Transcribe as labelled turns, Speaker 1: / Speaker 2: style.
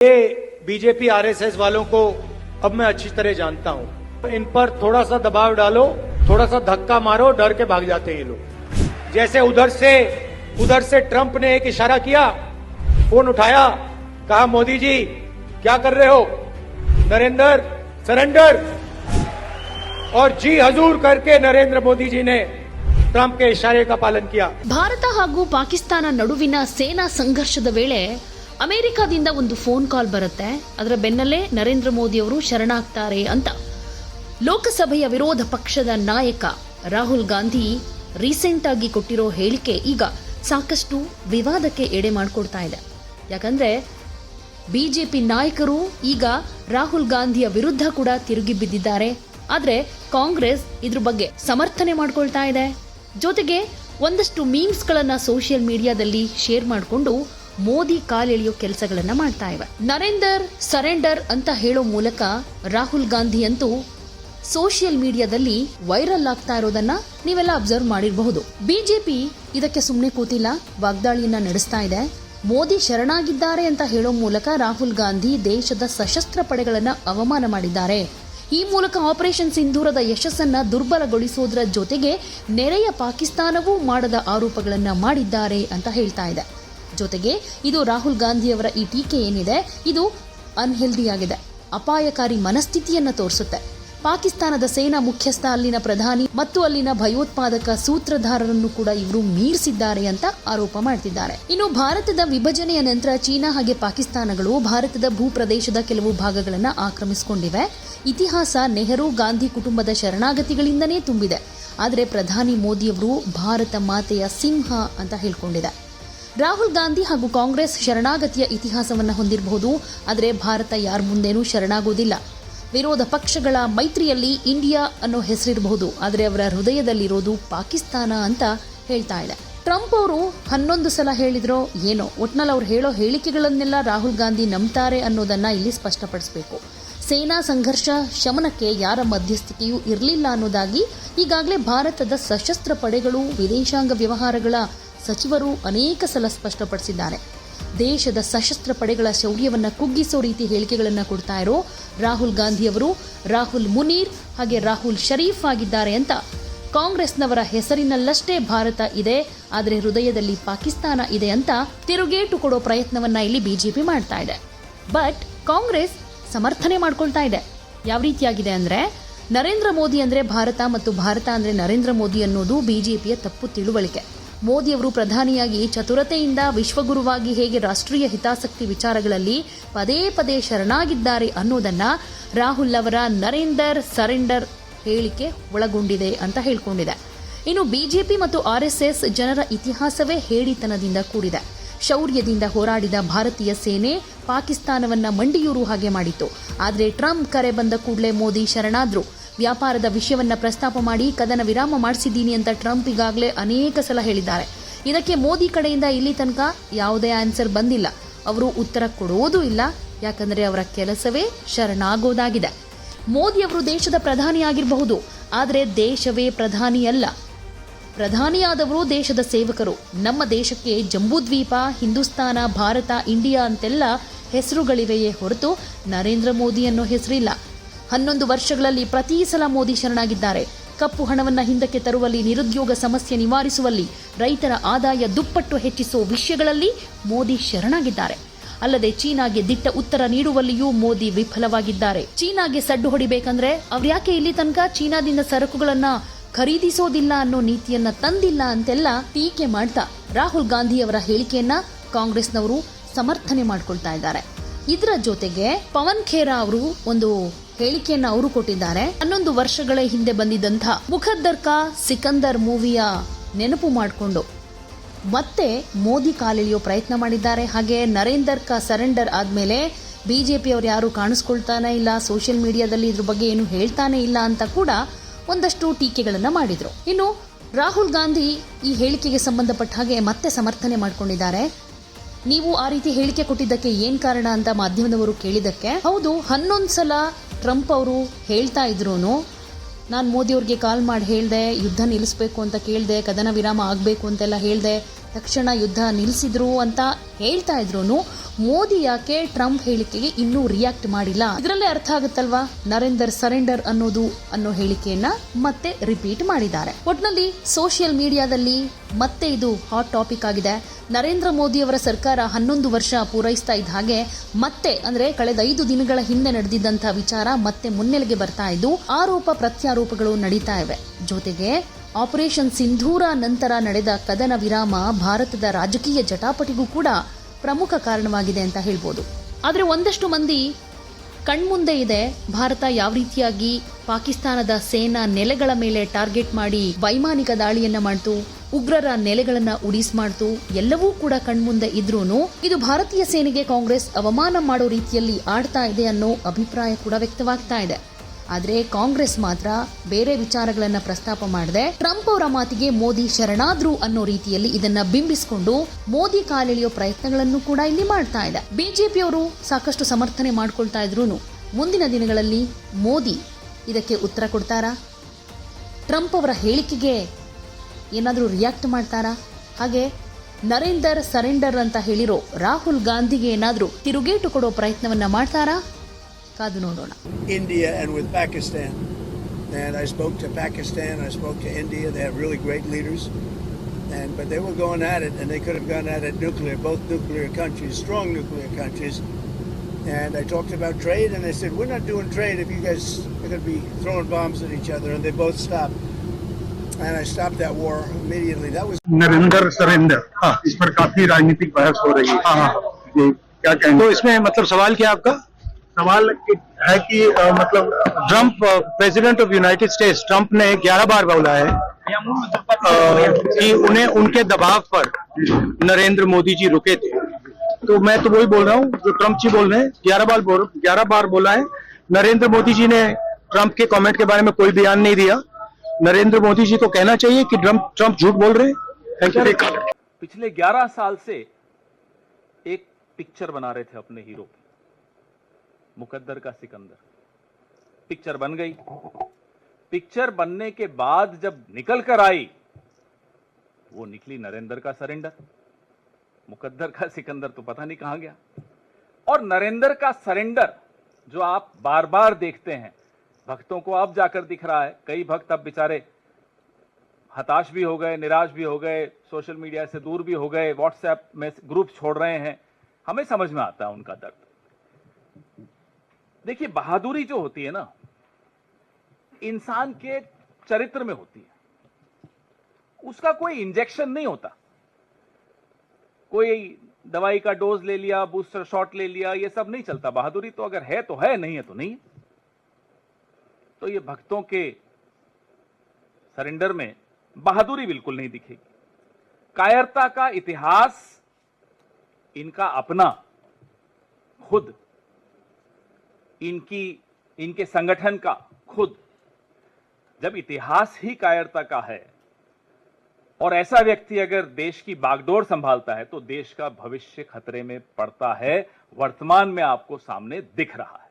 Speaker 1: ये BJP RSS वालों को अब मैं अच्छी तरह जानता हूं इन पर थोड़ा सा दबाव डालो थोड़ा सा धक्का मारो डर के भाग जाते हैं ये लोग जैसे उधर से उधर से ट्रंप ने एक इशारा किया फोन उठाया कहा मोदी जी क्या कर रहे हो नरेंद्र सरेंडर और जी हजूर करके नरेंद्र मोदी जी ने ट्रंप के इशारे का पालन किया
Speaker 2: ಭಾರತ ಹಾಗೂ ಪಾಕಿಸ್ತಾನ ನಡುವಿನ ಸೇನಾ ಸಂಘರ್ಷದ ವೇಳೆ ಅಮೆರಿಕಾದಿಂದ ಒಂದು ಫೋನ್ ಕಾಲ್ ಬರುತ್ತೆ. ಅದರ ಬೆನ್ನಲ್ಲೇ ನರೇಂದ್ರ ಮೋದಿ ಅವರು ಶರಣಾಗ್ತಾರೆ ಅಂತ. ಲೋಕಸಭೆಯ ವಿರೋಧ ಪಕ್ಷದ ನಾಯಕ ರಾಹುಲ್ ಗಾಂಧಿ ರೀಸೆಂಟ್ ಆಗಿ ಕೊಟ್ಟಿರೋ ಹೇಳಿಕೆ ಈಗ ಸಾಕಷ್ಟು ವಿವಾದಕ್ಕೆ ಎಡೆ ಮಾಡಿಕೊಡ್ತಾ ಇದೆ. ಯಾಕಂದ್ರೆ ಬಿಜೆಪಿ ನಾಯಕರು ಈಗ ರಾಹುಲ್ ಗಾಂಧಿಯ ವಿರುದ್ಧ ಕೂಡ ತಿರುಗಿ ಬಿದ್ದಿದ್ದಾರೆ. ಆದರೆ ಕಾಂಗ್ರೆಸ್ ಇದ್ರ ಬಗ್ಗೆ ಸಮರ್ಥನೆ ಮಾಡ್ಕೊಳ್ತಾ ಇದೆ. ಜೊತೆಗೆ ಒಂದಷ್ಟು ಮೀಮ್ಸ್ ಗಳನ್ನ ಸೋಷಿಯಲ್ ಮೀಡಿಯಾದಲ್ಲಿ ಶೇರ್ ಮಾಡಿಕೊಂಡು ಮೋದಿ ಕಾಲೆಳೆಯೋ ಕೆಲಸಗಳನ್ನ ಮಾಡ್ತಾ ಇವೆ. ನರೇಂದರ್ ಸರೆಂಡರ್ ಅಂತ ಹೇಳೋ ಮೂಲಕ ರಾಹುಲ್ ಗಾಂಧಿ ಅಂತೂ ಸೋಷಿಯಲ್ ಮೀಡಿಯಾದಲ್ಲಿ ವೈರಲ್ ಆಗ್ತಾ ಇರೋದನ್ನ ನೀವೆಲ್ಲ ಅಬ್ಸರ್ವ್ ಮಾಡಿರಬಹುದು. ಬಿಜೆಪಿ ಇದಕ್ಕೆ ಸುಮ್ಮನೆ ಕೂತಿಲ್ಲ, ವಾಗ್ದಾಳಿಯನ್ನ ನಡೆಸ್ತಾ ಇದೆ. ಮೋದಿ ಶರಣಾಗಿದ್ದಾರೆ ಅಂತ ಹೇಳೋ ಮೂಲಕ ರಾಹುಲ್ ಗಾಂಧಿ ದೇಶದ ಸಶಸ್ತ್ರ ಪಡೆಗಳನ್ನು ಅವಮಾನ ಮಾಡಿದ್ದಾರೆ. ಈ ಮೂಲಕ ಆಪರೇಷನ್ ಸಿಂಧೂರದ ಯಶಸ್ಸನ್ನ ದುರ್ಬಲಗೊಳಿಸೋದ್ರ ಜೊತೆಗೆ ನೆರೆಯ ಪಾಕಿಸ್ತಾನವೂ ಮಾಡದ ಆರೋಪಗಳನ್ನ ಮಾಡಿದ್ದಾರೆ ಅಂತ ಹೇಳ್ತಾ ಇದೆ. ಜೊತೆಗೆ ಇದು ರಾಹುಲ್ ಗಾಂಧಿಯವರ ಈ ಟೀಕೆ ಏನಿದೆ, ಇದು ಅನ್ಹೆಲ್ದಿ ಆಗಿದೆ ಅಪಾಯಕಾರಿ ಮನಸ್ಥಿತಿಯನ್ನು ತೋರಿಸುತ್ತೆ. ಪಾಕಿಸ್ತಾನದ ಸೇನಾ ಮುಖ್ಯಸ್ಥ ಅಲ್ಲಿನ ಪ್ರಧಾನಿ ಮತ್ತು ಅಲ್ಲಿನ ಭಯೋತ್ಪಾದಕ ಸೂತ್ರಧಾರರನ್ನು ಕೂಡ ಇವರು ಮೀರಿಸಿದ್ದಾರೆ ಅಂತ ಆರೋಪ ಮಾಡ್ತಿದ್ದಾರೆ. ಇನ್ನು ಭಾರತದ ವಿಭಜನೆಯ ನಂತರ ಚೀನಾ ಹಾಗೆ ಪಾಕಿಸ್ತಾನಗಳು ಭಾರತದ ಭೂಪ್ರದೇಶದ ಕೆಲವು ಭಾಗಗಳನ್ನು ಆಕ್ರಮಿಸಿಕೊಂಡಿವೆ. ಇತಿಹಾಸ ನೆಹರು ಗಾಂಧಿ ಕುಟುಂಬದ ಶರಣಾಗತಿಗಳಿಂದನೇ ತುಂಬಿದೆ. ಆದರೆ ಪ್ರಧಾನಿ ಮೋದಿಯವರು ಭಾರತ ಮಾತೆಯ ಸಿಂಹ ಅಂತ ಹೇಳ್ಕೊಂಡಿದೆ ರಾಹುಲ್ ಗಾಂಧಿ ಹಾಗೂ ಕಾಂಗ್ರೆಸ್ ಶರಣಾಗತಿಯ ಇತಿಹಾಸವನ್ನು ಹೊಂದಿರಬಹುದು, ಆದರೆ ಭಾರತ ಯಾರ ಮುಂದೇನೂ ಶರಣಾಗೋದಿಲ್ಲ. ವಿರೋಧ ಪಕ್ಷಗಳ ಮೈತ್ರಿಯಲ್ಲಿ ಇಂಡಿಯಾ ಅನ್ನೋ ಹೆಸರಿರಬಹುದು, ಆದರೆ ಅವರ ಹೃದಯದಲ್ಲಿರೋದು ಪಾಕಿಸ್ತಾನ ಅಂತ ಹೇಳ್ತಾ ಇದೆ. ಟ್ರಂಪ್ ಅವರು ಹನ್ನೊಂದು ಸಲ ಹೇಳಿದ್ರೋ ಏನೋ, ಒಟ್ನಲ್ಲಿ ಅವ್ರು ಹೇಳೋ ಹೇಳಿಕೆಗಳನ್ನೆಲ್ಲ ರಾಹುಲ್ ಗಾಂಧಿ ನಂಬ್ತಾರೆ ಅನ್ನೋದನ್ನ ಇಲ್ಲಿ ಸ್ಪಷ್ಟಪಡಿಸಬೇಕು. ಸೇನಾ ಸಂಘರ್ಷ ಶಮನಕ್ಕೆ ಯಾರ ಮಧ್ಯಸ್ಥಿಕೆಯೂ ಇರಲಿಲ್ಲ ಅನ್ನೋದಾಗಿ ಈಗಾಗಲೇ ಭಾರತದ ಸಶಸ್ತ್ರ ಪಡೆಗಳು, ವಿದೇಶಾಂಗ ವ್ಯವಹಾರಗಳ ಸಚಿವರು ಅನೇಕ ಸಲ ಸ್ಪಷ್ಟಪಡಿಸಿದ್ದಾರೆ. ದೇಶದ ಸಶಸ್ತ್ರ ಪಡೆಗಳ ಶೌರ್ಯವನ್ನು ಕುಗ್ಗಿಸೋ ರೀತಿ ಹೇಳಿಕೆಗಳನ್ನು ಕೊಡ್ತಾ ಇರೋ ರಾಹುಲ್ ಗಾಂಧಿ ಅವರು, ರಾಹುಲ್ ಮುನೀರ್ ಹಾಗೆ ರಾಹುಲ್ ಶರೀಫ್ ಆಗಿದ್ದಾರೆ ಅಂತ ಕಾಂಗ್ರೆಸ್ನವರ ಹೆಸರಿನಲ್ಲಷ್ಟೇ ಭಾರತ ಇದೆ, ಆದರೆ ಹೃದಯದಲ್ಲಿ ಪಾಕಿಸ್ತಾನ ಇದೆ ಅಂತ ತಿರುಗೇಟು ಕೊಡೋ ಪ್ರಯತ್ನವನ್ನ ಇಲ್ಲಿ ಬಿಜೆಪಿ ಮಾಡ್ತಾ ಇದೆ. ಬಟ್ ಕಾಂಗ್ರೆಸ್ ಸಮರ್ಥನೆ ಮಾಡ್ಕೊಳ್ತಾ ಇದೆ. ಯಾವ ರೀತಿಯಾಗಿದೆ ಅಂದ್ರೆ, ನರೇಂದ್ರ ಮೋದಿ ಅಂದ್ರೆ ಭಾರತ ಮತ್ತು ಭಾರತ ಅಂದ್ರೆ ನರೇಂದ್ರ ಮೋದಿ ಅನ್ನೋದು ಬಿಜೆಪಿಯ ತಪ್ಪು ತಿಳುವಳಿಕೆ. ಮೋದಿಯವರು ಪ್ರಧಾನಿಯಾಗಿ ಚತುರತೆಯಿಂದ ವಿಶ್ವಗುರುವಾಗಿ ಹೇಗೆ ರಾಷ್ಟ್ರೀಯ ಹಿತಾಸಕ್ತಿ ವಿಚಾರಗಳಲ್ಲಿ ಪದೇ ಪದೇ ಶರಣಾಗಿದ್ದಾರೆ ಅನ್ನೋದನ್ನ ರಾಹುಲ್ ಅವರ ನರೇಂದರ್ ಸರೆಂಡರ್ ಹೇಳಿಕೆ ಒಳಗೊಂಡಿದೆ ಅಂತ ಹೇಳ್ಕೊಂಡಿದೆ. ಇನ್ನು ಬಿಜೆಪಿ ಮತ್ತು ಆರ್ಎಸ್ಎಸ್ ಜನರ ಇತಿಹಾಸವೇ ಹೇಳಿತನದಿಂದ ಕೂಡಿದೆ. ಶೌರ್ಯದಿಂದ ಹೋರಾಡಿದ ಭಾರತೀಯ ಸೇನೆ ಪಾಕಿಸ್ತಾನವನ್ನ ಮಂಡಿಯೂರು ಹಾಗೆ ಮಾಡಿತ್ತು. ಆದರೆ ಟ್ರಂಪ್ ಕರೆ ಬಂದ ಕೂಡಲೇ ಮೋದಿ ಶರಣಾದ್ರು. ವ್ಯಾಪಾರದ ವಿಷಯವನ್ನ ಪ್ರಸ್ತಾಪ ಮಾಡಿ ಕದನ ವಿರಾಮ ಮಾಡಿಸಿದ್ದೀನಿ ಅಂತ ಟ್ರಂಪ್ ಈಗಾಗಲೇ ಅನೇಕ ಸಲ ಹೇಳಿದ್ದಾರೆ. ಇದಕ್ಕೆ ಮೋದಿ ಕಡೆಯಿಂದ ಇಲ್ಲಿ ತನಕ ಯಾವುದೇ ಆನ್ಸರ್ ಬಂದಿಲ್ಲ. ಅವರು ಉತ್ತರ ಕೊಡೋದೂ ಇಲ್ಲ, ಯಾಕಂದರೆ ಅವರ ಕೆಲಸವೇ ಶರಣಾಗೋದಾಗಿದೆ. ಮೋದಿ ಅವರು ದೇಶದ ಪ್ರಧಾನಿಯಾಗಿರಬಹುದು, ಆದರೆ ದೇಶವೇ ಪ್ರಧಾನಿಯಲ್ಲ. ಪ್ರಧಾನಿಯಾದವರು ದೇಶದ ಸೇವಕರು. ನಮ್ಮ ದೇಶಕ್ಕೆ ಜಂಬೂದ್ವೀಪ, ಹಿಂದೂಸ್ತಾನ, ಭಾರತ, ಇಂಡಿಯಾ ಅಂತೆಲ್ಲ ಹೆಸರುಗಳಿವೆಯೇ ಹೊರತು ನರೇಂದ್ರ ಮೋದಿ ಅನ್ನೋ ಹೆಸರಿಲ್ಲ. ಹನ್ನೊಂದು ವರ್ಷಗಳಲ್ಲಿ ಪ್ರತಿ ಸಲ ಮೋದಿ ಶರಣಾಗಿದ್ದಾರೆ. ಕಪ್ಪು ಹಣವನ್ನು ಹಿಂದಕ್ಕೆ ತರುವಲ್ಲಿ, ನಿರುದ್ಯೋಗ ಸಮಸ್ಯೆ ನಿವಾರಿಸುವಲ್ಲಿ, ರೈತರ ಆದಾಯ ದುಪ್ಪಟ್ಟು ಹೆಚ್ಚಿಸುವ ವಿಷಯಗಳಲ್ಲಿ ಮೋದಿ ಶರಣಾಗಿದ್ದಾರೆ. ಅಲ್ಲದೆ ಚೀನಾಗೆ ದಿಟ್ಟ ಉತ್ತರ ನೀಡುವಲ್ಲಿಯೂ ಮೋದಿ ವಿಫಲವಾಗಿದ್ದಾರೆ. ಚೀನಾಗೆ ಸಡ್ಡು ಹೊಡಿಬೇಕಂದ್ರೆ ಅವ್ರ್ಯಾಕೆ ಇಲ್ಲಿ ತನಕ ಚೀನಾದಿಂದ ಸರಕುಗಳನ್ನ ಖರೀದಿಸೋದಿಲ್ಲ ಅನ್ನೋ ನೀತಿಯನ್ನ ತಂದಿಲ್ಲ ಅಂತೆಲ್ಲ ಟೀಕೆ ಮಾಡ್ತಾ ರಾಹುಲ್ ಗಾಂಧಿ ಅವರ ಹೇಳಿಕೆಯನ್ನ ಕಾಂಗ್ರೆಸ್ನವರು ಸಮರ್ಥನೆ ಮಾಡ್ಕೊಳ್ತಾ ಇದ್ದಾರೆ. ಇದರ ಜೊತೆಗೆ ಪವನ್ ಖೇರಾ ಅವರು ಒಂದು ಹೇಳಿಕೆಯನ್ನ ಅವರು ಕೊಟ್ಟಿದ್ದಾರೆ. ಹನ್ನೊಂದು ವರ್ಷಗಳ ಹಿಂದೆ ಬಂದಿದ್ದಂಥ ಮುಖದ್ದರ್ ಕಾ ಸಿಕಂದರ್ ಮೂವಿಯ ನೆನಪು ಮಾಡಿಕೊಂಡು ಮತ್ತೆ ಮೋದಿ ಕಾಲೆಳೆಯೋ ಪ್ರಯತ್ನ ಮಾಡಿದ್ದಾರೆ. ಹಾಗೆ ನರೇಂದರ್ ಕಾ ಸರೆಂಡರ್ ಆದ್ಮೇಲೆ ಬಿಜೆಪಿ ಅವರು ಯಾರು ಕಾಣಿಸ್ಕೊಳ್ತಾನೆ ಇಲ್ಲ, ಸೋಷಿಯಲ್ ಮೀಡಿಯಾದಲ್ಲಿ ಇದ್ರ ಬಗ್ಗೆ ಏನು ಹೇಳ್ತಾನೆ ಇಲ್ಲ ಅಂತ ಕೂಡ ಒಂದಷ್ಟು ಟೀಕೆಗಳನ್ನು ಮಾಡಿದ್ರು. ಇನ್ನು ರಾಹುಲ್ ಗಾಂಧಿ ಈ ಹೇಳಿಕೆಗೆ ಸಂಬಂಧಪಟ್ಟ ಹಾಗೆ ಮತ್ತೆ ಸಮರ್ಥನೆ ಮಾಡಿಕೊಂಡಿದ್ದಾರೆ. ನೀವು ಆ ರೀತಿ ಹೇಳಿಕೆ ಕೊಟ್ಟಿದ್ದಕ್ಕೆ ಏನ್ ಕಾರಣ ಅಂತ ಮಾಧ್ಯಮದವರು ಕೇಳಿದಕ್ಕೆ ಹೌದು, ಹನ್ನೊಂದು ಸಲ ಟ್ರಂಪ್ ಅವರು ಹೇಳ್ತಾ ಇದ್ರು ನಾನು ಮೋದಿ ಅವ್ರಿಗೆ ಕಾಲ್ ಮಾಡಿ ಹೇಳಿದೆ, ಯುದ್ಧ ನಿಲ್ಲಿಸಬೇಕು ಅಂತ ಕೇಳಿದೆ, ಕದನ ವಿರಾಮ ಆಗಬೇಕು ಅಂತೆಲ್ಲ ಹೇಳಿದೆ ತಕ್ಷಣ ಯುದ್ಧ ನಿಲ್ಲಿಸಿದ್ರು ಅಂತ ಹೇಳ್ತಾ ಇದ್ರು ಮೋದಿ ಯಾಕೆ ಟ್ರಂಪ್ ಹೇಳಿಕೆಗೆ ಇನ್ನೂ ರಿಯಾಕ್ಟ್ ಮಾಡಿಲ್ಲ? ಇದರಲ್ಲೇ ಅರ್ಥ ಆಗುತ್ತಲ್ವಾ? ನರೇಂದರ್ ಸರೆಂಡರ್ ಅನ್ನೋದು ಅನ್ನೋ ಹೇಳಿಕೆಯನ್ನ ಮತ್ತೆ ರಿಪೀಟ್ ಮಾಡಿದ್ದಾರೆ. ಒಟ್ನಲ್ಲಿ ಸೋಷಿಯಲ್ ಮೀಡಿಯಾದಲ್ಲಿ ಮತ್ತೆ ಇದು ಹಾಟ್ ಟಾಪಿಕ್ ಆಗಿದೆ. ನರೇಂದ್ರ ಮೋದಿ ಅವರ ಸರ್ಕಾರ ಹನ್ನೊಂದು ವರ್ಷ ಪೂರೈಸ್ತಾ ಇದ್ದ ಹಾಗೆ ಮತ್ತೆ, ಅಂದ್ರೆ ಕಳೆದ ಐದು ದಿನಗಳ ಹಿಂದೆ ನಡೆದಿದ್ದಂತಹ ವಿಚಾರ ಮತ್ತೆ ಮುನ್ನೆಲೆಗೆ ಬರ್ತಾ ಇದ್ದು, ಆರೋಪ ಪ್ರತ್ಯಾರೋಪಗಳು ನಡೀತಾ ಇವೆ. ಜೊತೆಗೆ ಆಪರೇಷನ್ ಸಿಂಧೂರ ನಂತರ ನಡೆದ ಕದನ ವಿರಾಮ ಭಾರತದ ರಾಜಕೀಯ ಜಟಾಪಟಿಗೂ ಕೂಡ ಪ್ರಮುಖ ಕಾರಣವಾಗಿದೆ ಅಂತ ಹೇಳ್ಬೋದು. ಆದರೆ ಒಂದಷ್ಟು ಮಂದಿ ಕಣ್ಮುಂದೆ ಇದೆ. ಭಾರತ ಯಾವ ರೀತಿಯಾಗಿ ಪಾಕಿಸ್ತಾನದ ಸೇನಾ ನೆಲೆಗಳ ಮೇಲೆ ಟಾರ್ಗೆಟ್ ಮಾಡಿ ವೈಮಾನಿಕ ದಾಳಿಯನ್ನ ಮಾಡ್ತು, ಉಗ್ರರ ನೆಲೆಗಳನ್ನ ಉಡಿಸ್ ಮಾಡ್ತು, ಎಲ್ಲವೂ ಕೂಡ ಕಣ್ಮುಂದೆ ಇದ್ರೂ ಇದು ಭಾರತೀಯ ಸೇನೆಗೆ ಕಾಂಗ್ರೆಸ್ ಅವಮಾನ ಮಾಡೋ ರೀತಿಯಲ್ಲಿ ಆಡ್ತಾ ಇದೆ ಅನ್ನೋ ಅಭಿಪ್ರಾಯ ಕೂಡ ವ್ಯಕ್ತವಾಗ್ತಾ ಇದೆ. ಆದ್ರೆ ಕಾಂಗ್ರೆಸ್ ಮಾತ್ರ ಬೇರೆ ವಿಚಾರಗಳನ್ನ ಪ್ರಸ್ತಾಪ ಮಾಡದೆ. ಟ್ರಂಪ್ ಅವರ ಮಾತಿಗೆ ಮೋದಿ ಶರಣಾದ್ರು ಅನ್ನೋ ರೀತಿಯಲ್ಲಿ ಇದನ್ನ ಬಿಂಬಿಸಿಕೊಂಡು ಮೋದಿ ಕಾಲೆಳೆಯೋ ಪ್ರಯತ್ನಗಳನ್ನು ಕೂಡ ಇಲ್ಲಿ ಮಾಡ್ತಾ ಇದೆ. ಬಿಜೆಪಿಯವರು ಸಾಕಷ್ಟು ಸಮರ್ಥನೆ ಮಾಡ್ಕೊಳ್ತಾ ಇದ್ರು ಮುಂದಿನ ದಿನಗಳಲ್ಲಿ ಮೋದಿ ಇದಕ್ಕೆ ಉತ್ತರ ಕೊಡ್ತಾರಾ? ಟ್ರಂಪ್ ಅವರ ಹೇಳಿಕೆಗೆ ಏನಾದರೂ ರಿಯಾಕ್ಟ್ ಮಾಡ್ತಾರಾ? ಹಾಗೆ ನರೇಂದರ್ ಸರೆಂಡರ್ ಅಂತ ಹೇಳಿರೋ ರಾಹುಲ್ ಗಾಂಧಿಗೆ ಏನಾದರೂ ತಿರುಗೇಟು ಕೊಡೋ ಪ್ರಯತ್ನವನ್ನ ಮಾಡ್ತಾರಾ? ಕಾದು ನೋಡೋಣ
Speaker 3: India and with Pakistan. And I spoke to Pakistan, I spoke to India. They have really great leaders. And but they were going at it, and they could have gone at it nuclear, both nuclear countries, strong nuclear countries. And I talked about trade, and they said, "We're not doing trade if you guys are going to be throwing bombs at each other." And they both stopped. And I stopped that war immediately. That was
Speaker 4: Narendra Surendra हाँ इस पर काफी राजनीतिक बहस हो रही है हाँ हाँ जी क्या कहेंगे
Speaker 1: तो इसमें मतलब सवाल क्या आपका
Speaker 4: सवाल है कि अ, मतलब
Speaker 1: Trump president of United States Trump ने 11 बार बोला है अ, कि उन्हें उनके दबाव पर नरेंद्र मोदी जी रुके थे। तो मैं तो वही बोल रहा हूँ जो ट्रंप जी बोल रहे हैं ग्यारह बार बोल ग्यारह बार बोला है। नरेंद्र मोदी जी ने ट्रंप के कमेंट के बारे में कोई बयान नहीं दिया। नरेंद्र मोदी जी को कहना चाहिए कि ट्रंप ट्रंप झूठ बोल रहे हैं।
Speaker 5: पिछले 11 साल से एक पिक्चर बना रहे थे अपने हीरो मुकद्दर का सिकंदर। पिक्चर बन गई। पिक्चर बनने के बाद जब निकल कर आई, वो निकली नरेंद्र का सरेंडर। मुकद्दर का सिकंदर तो पता नहीं कहाँ गया। और नरेंद्र का सरेंडर जो आप बार बार देखते हैं, भक्तों को अब जाकर दिख रहा है। कई भक्त अब बेचारे हताश भी हो गए, निराश भी हो गए, सोशल मीडिया से दूर भी हो गए, व्हाट्सएप में ग्रुप छोड़ रहे हैं। हमें समझ में आता है उनका दर्द। देखिए, बहादुरी जो होती है ना, इंसान के चरित्र में होती है। उसका कोई इंजेक्शन नहीं होता। कोई दवाई का डोज ले लिया, बूस्टर शॉट ले लिया, ये सब नहीं चलता। बहादुरी तो अगर है तो है, नहीं है तो नहीं तो ये भक्तों के सरेंडर में बहादुरी बिल्कुल नहीं दिखेगी। कायरता का इतिहास, इनका अपना, खुद इनकी, इनके संगठन का, खुद। जब इतिहास ही कायरता का है, और ऐसा व्यक्ति अगर देश की बागडोर संभालता है तो देश का भविष्य खतरे में पड़ता है, वर्तमान में आपको सामने दिख रहा है।